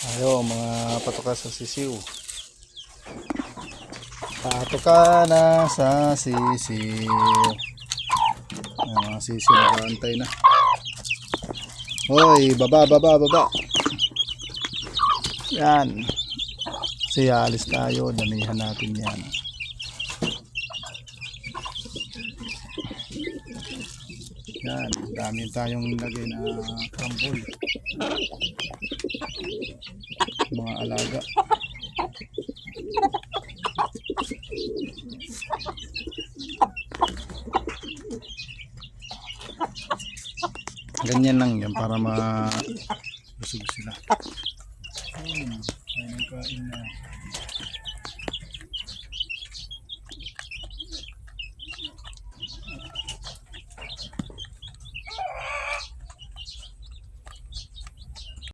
Ayo, mga patoka sa sisiw. Patoka na sa sisiw. Ayan, mga sisiw nag-aantay na. Hoy, baba, baba, baba. Yan. Kasi alis tayo, damihan natin yan. Yan, dami tayong lagay na kambol. Mga alaga. Ganyan lang yan para ma busog sila. Hmm, kain ng kain na.